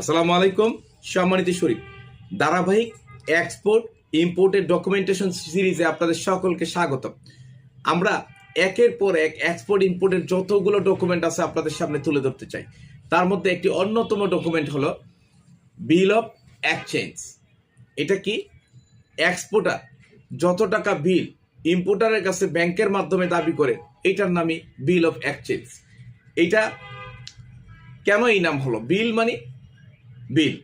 আসসালামু আলাইকুম, সম্মানিত শরীফ। ধারাবাহিক এক্সপোর্ট ইম্পোর্টের ডকুমেন্টেশন সিরিজে আপনাদের সকলকে স্বাগত আমরা একের পর এক এক্সপোর্ট ইম্পোর্টের যতগুলো ডকুমেন্ট আছে আপনাদের সামনে তুলে ধরতে চাই। তার মধ্যে একটি অন্যতম ডকুমেন্ট হলো বিল অফ এক্সচেঞ্জ এটা কি? এক্সপোর্টার যত টাকা বিল ইম্পোর্টারের কাছে ব্যাংকের মাধ্যমে দাবি করে, এটার নামই বিল অফ এক্সচেঞ্জ এটা কেন এই নাম হলো? বিল মানে বিল।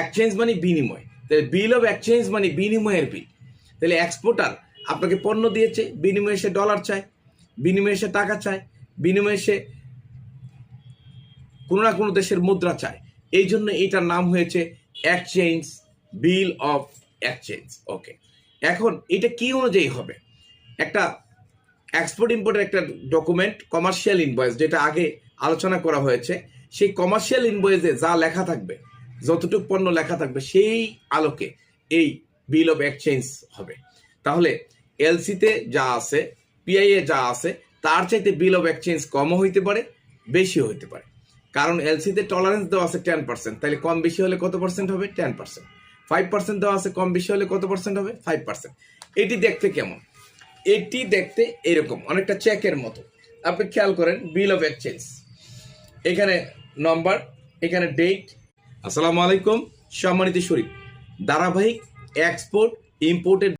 এক্সচেঞ্জ মানে বিনিময়। তাহলে বিল অফ এক্সচেঞ্জ মানে বিনিময়ের বিল তাহলে এক্সপোর্টার আপনাকে পণ্য দিয়েছে, বিনিময়ে সে ডলার চায়, বিনিময়ে সে টাকা চায়, বিনিময়ে সে কোনো না কোনো দেশের মুদ্রা চায়। এই জন্য এইটার নাম হয়েছে exchange bill of exchange okay এখন এটা কি অনুযায়ী হবে? একটা এক্সপোর্ট ইম্পোর্টের একটা ডকুমেন্ট কমার্শিয়াল ইনভয়েস যেটা আগে আলোচনা করা হয়েছে, সেই কমার্শিয়াল ইনভয়েসে যা লেখা থাকবে যতটুকু পণ্য লেখা থাকবে সেই আলোকে এই বিল অফ এক্সচেঞ্জ হবে। তাহলে এলসিতে যা আছে পিআইএ যা আছে, তার চাইতে বিল অফ এক্সচেঞ্জ কমও হইতে পারে, বেশিও হইতে পারে। কারণ এলসিতে টলারেন্স দেওয়া আছে টেন পার্সেন্ট তাহলে কম বেশি হলে কত পার্সেন্ট হবে? টেন পার্সেন্ট ফাইভ পার্সেন্ট দেওয়া আছে, কম বেশি হলে কত পার্সেন্ট হবে? ফাইভ পার্সেন্ট এটি দেখতে কেমন? এটি দেখতে এরকম, অনেকটা চেকের মতো। আপনি খেয়াল করেন বিল অফ এক্সচেঞ্জ এখানে নম্বর এখানে ডেট আসসালামু আলাইকুম সম্মানিত শরীফ। ধারাবাহিক এক্সপোর্ট ইম্পোর্টের